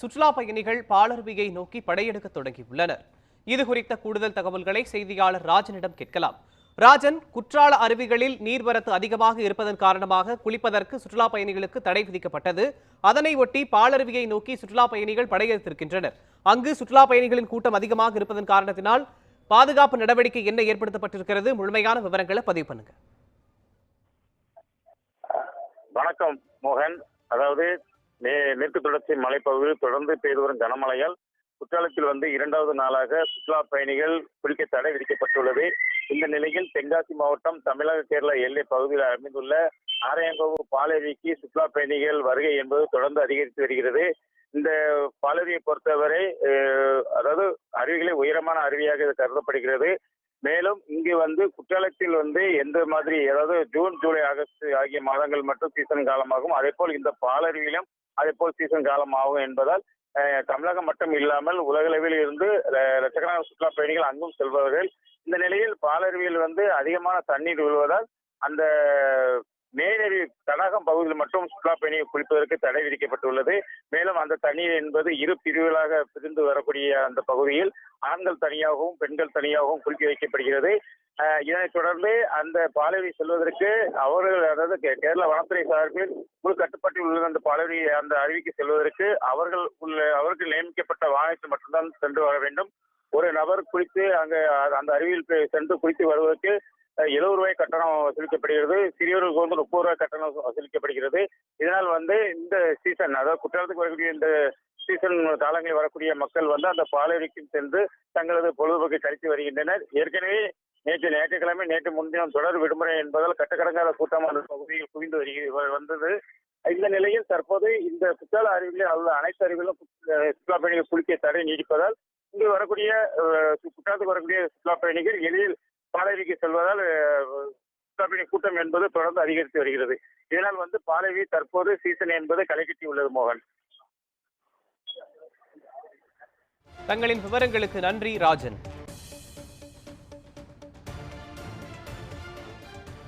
சுற்றுலா பயணிகள் பாலருவியை நோக்கி படையெடுக்க தொடங்கியுள்ளனர். இது குறித்த கூடுதல் தகவல்களை செய்தியாளர் ராஜனிடம் கேட்கலாம். ராஜன் குற்றால அருவிகளில் நீர்வரத்து அதிகமாக இருப்பதன் காரணமாக குளிப்பதற்கு சுற்றுலா பயணிகளுக்கு தடை விதிக்கப்பட்டது. அதனை ஒட்டி பாலருவியை நோக்கி சுற்றுலா பயணிகள் படையெடுத்திருக்கின்றனர். அங்கு சுற்றுலா பயணிகளின் கூட்டம் அதிகமாக இருப்பதன் காரணத்தினால் பாதுகாப்பு நடவடிக்கை என்ன ஏற்படுத்தப்பட்டிருக்கிறது? முழுமையான விவரங்களை பதிவு பண்ணுங்க. வணக்கம் மோகன். அதாவது மேற்கு தொடர்ச்சி மலைப்பகுதியில் தொடர்ந்து பெய்து வரும் கனமழையால் குற்றாலத்தில் வந்து இரண்டாவது நாளாக சுற்றுலா பயணிகள் குளிக்க தடை விதிக்கப்பட்டுள்ளது. இந்த நிலையில் தென்காசி மாவட்டம் தமிழக கேரள எல்லை பகுதியில் அமைந்துள்ள ஆரையங்கோவு பாலேரிக்கு சுற்றுலா பயணிகள் வருகை என்பது தொடர்ந்து அதிகரித்து வருகிறது. இந்த பாலேரியை பொறுத்தவரை அதாவது அருவிகளை உயரமான அருவியாக இது கருதப்படுகிறது. மேலும் இங்கு வந்து குற்றாலத்தில் வந்து எந்த மாதிரி அதாவது ஜூன் ஜூலை ஆகஸ்ட் ஆகிய மாதங்கள் மட்டும் சீசன் காலமாகும். அதே போல் இந்த பாலருவிலும் அதே போல் சீசன் காலமாகும் என்பதால் அஹ், தமிழகம் மட்டும் இல்லாமல் உலகளவில் இருந்து லட்சக்கணக்கான சுற்றுலா பயணிகள் அங்கும் செல்பவர்கள். இந்த நிலையில் பாலருவியில் வந்து அதிகமான தண்ணீர் விழுவதால் அந்த மேலருவி தடாகம் பகுதியில் மட்டும் சுற்றுலா பயணியை குளிப்பதற்கு தடை விதிக்கப்பட்டுள்ளது. மேலும் அந்த தண்ணீர் என்பது இரு பிரிவுகளாக பிரிந்து வரக்கூடிய அந்த பகுதியில் ஆண்கள் தனியாகவும் பெண்கள் தனியாகவும் குளிக்க வைக்கப்படுகிறது. இதனை இதனைத் தொடர்ந்து அந்த பாலருவி செல்வதற்கு அவர்கள் அதாவது கே- கேரள வனத்துறை சார்பில் முழு கட்டுப்பாட்டில் உள்ள அந்த பாலருவி அந்த அருவிக்கு செல்வதற்கு அவர்கள் உள்ள அவர்கள் நியமிக்கப்பட்ட வாகனத்தில் மட்டும்தான் சென்று வர வேண்டும். ஒரு நபர் குளித்து அங்கு அந்த அருவியில் சென்று குளித்து வருவதற்கு எழுபது ரூபாய் கட்டணம் வசூலிக்கப்படுகிறது சிறியவர்களுக்கு வந்து முப்பது ரூபாய் கட்டணம் வசூலிக்கப்படுகிறது. இதனால் வந்து இந்த சீசன் அதாவது குற்றாலத்துக்கு வரக்கூடிய இந்த சீசன் காலங்களில் வரக்கூடிய மக்கள் வந்து அந்த பாலருவிக்கு சென்று தங்களது பொழுதுபோக்கை கழித்து வருகின்றனர். ஏற்கனவே நேற்று ஞாயிற்றுக்கிழமை நேற்று முன்தினம் தொடர் விடுமுறை என்பதால் கட்டக்கடங்காத கூட்டம் அந்த பகுதியில் குவிந்து வருகிறது வந்தது. இந்த நிலையில் தற்போது இந்த குற்றால அருவிகளில் உள்ள அனைத்து அருவிகளும் சுற்றுலா பயணிகள் குளிக்க தடை நீடிப்பதால் இங்கு வரக்கூடிய குற்றாலத்துக்கு வரக்கூடிய சுற்றுலா பயணிகள் எளிதில் பாலவிக்கு செல்வதால் அஹ், கூட்டம் என்பது தொடர்ந்து அதிகரித்து வருகிறது. இதனால் வந்து பாலவி தற்போது சீசன் என்பது களைகட்டியுள்ளது மோகன். தங்களின் விவரங்களுக்கு நன்றி ராஜன்.